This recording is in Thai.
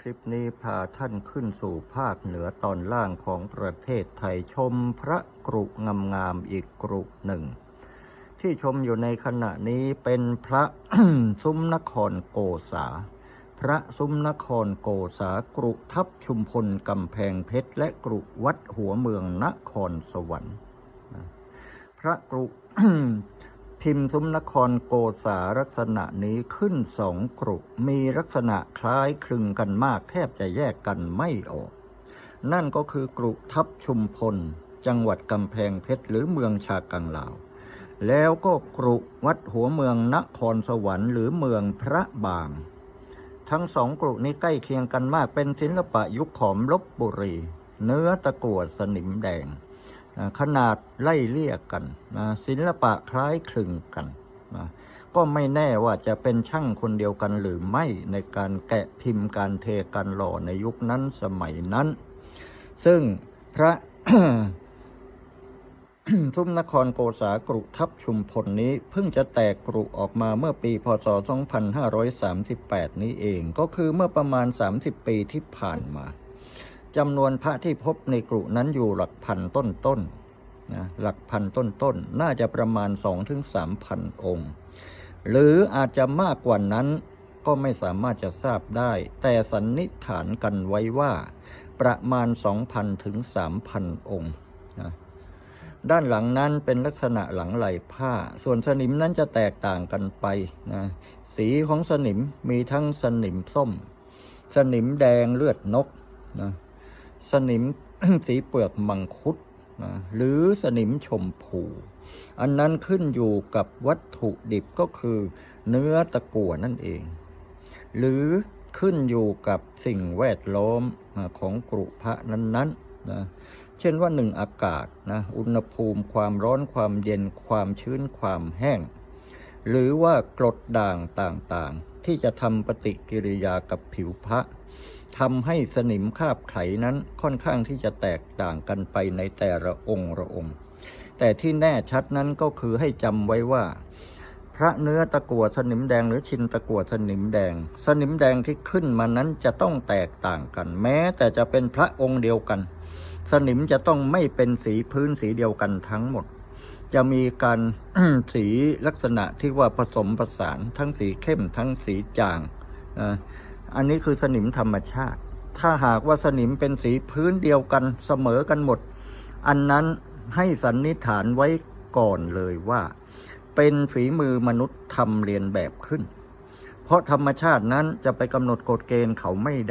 คลิปนี้พาท่านขึ้นสู่ภาคเหนือตอนล่างของประเทศไทยชมพระกรุงามๆอีกกรุหนึ่ง ที่ชมอยู่ในขณะนี้เป็นพระซุ้มนครโกษา พระซุ้มนครโกษากรุทับชุมพลกำแพงเพชร และกรุวัดหัวเมืองนครสวรรค์ พระกรุ พิมพ์ซุ้มนครโกษาลักษณะนี้ขึ้นสองกรุมีลักษณะคล้ายคลึงกันมากแทบจะแยกกันไม่ออก นั่นก็คือกรุทับชุมพล จังหวัดกำแพงเพชรหรือเมืองชากังลาว แล้วก็กรุวัดหัวเมืองนครสวรรค์หรือเมืองพระบาง ทั้งสองกรุนี้ใกล้เคียงกันมากเป็นศิลปะยุคขอมลบบุรี เนื้อตะกั่วสนิมแดง ขนาดไล่เลี่ยกันนะศิลปะคล้ายคลึงกันนะก็ไม่แน่ว่าจะเป็นช่างคนเดียวกันหรือไม่ในการแกะพิมพ์การเทการหล่อในยุคนั้นสมัยนั้น ซึ่งพระทุ่มนครโกษากรุทับชุมพลนี้เพิ่งจะแตกกรุออกมาเมื่อปีพศ 2538 นี้เองก็คือเมื่อประมาณ 30 ปีที่ผ่านมา จำนวนพระที่พบในกรุนั้นอยู่หลักพันต้นต้นๆนะหลักพันต้นต้นๆน่าจะประมาณ 2-3พันองค์ หรืออาจจะมากกว่านั้นก็ไม่สามารถจะทราบได้ แต่สันนิษฐานกันไว้ว่า ประมาณ 2,000 ถึง 3,000 องค์นะด้านหลังนั้นเป็นลักษณะหลังไหลผ้า ส่วนสนิมนั้นจะแตกต่างกันไปนะสีของสนิมมีทั้งสนิมส้ม สนิมแดงเลือดนกนะ สนิมสีเปลือกมังคุดนะหรือสนิมชมพู อันนั้นขึ้นอยู่กับวัตถุดิบก็คือเนื้อตะกั่วนั่นเอง หรือขึ้นอยู่กับสิ่งแวดล้อมของกรุพระนั้นๆนะเช่นว่าหนึ่งอากาศนะอุณหภูมิความร้อนความเย็นความชื้นความแห้ง หรือว่ากรดด่างต่างๆ ที่จะทำปฏิกิริยากับผิวพระ ทำให้สนิมคาบไขนั้นค่อนข้างที่จะแตกต่างกันไปในแต่ละองค์ละองค์ แต่ที่แน่ชัดนั้นก็คือให้จำไว้ว่า พระเนื้อตะกั่วสนิมแดงหรือชินตะกั่วสนิมแดง สนิมแดงที่ขึ้นมานั้นจะต้องแตกต่างกัน แม้แต่จะเป็นพระองค์เดียวกัน สนิมจะต้องไม่เป็นสีพื้นสีเดียวกันทั้งหมด จะมีการสีลักษณะที่ว่าผสมผสานทั้งสีเข้มทั้งสีจางนะ อันนี้คือสนิมธรรมชาติ ถ้าหากว่าสนิมเป็นสีพื้นเดียวกันเสมอกันหมด อันนั้นให้สันนิษฐานไว้ก่อนเลยว่า เป็นฝีมือมนุษย์ทำเรียนแบบขึ้น เพราะธรรมชาตินั้นจะไปกำหนดกฎเกณฑ์เขาไม่ได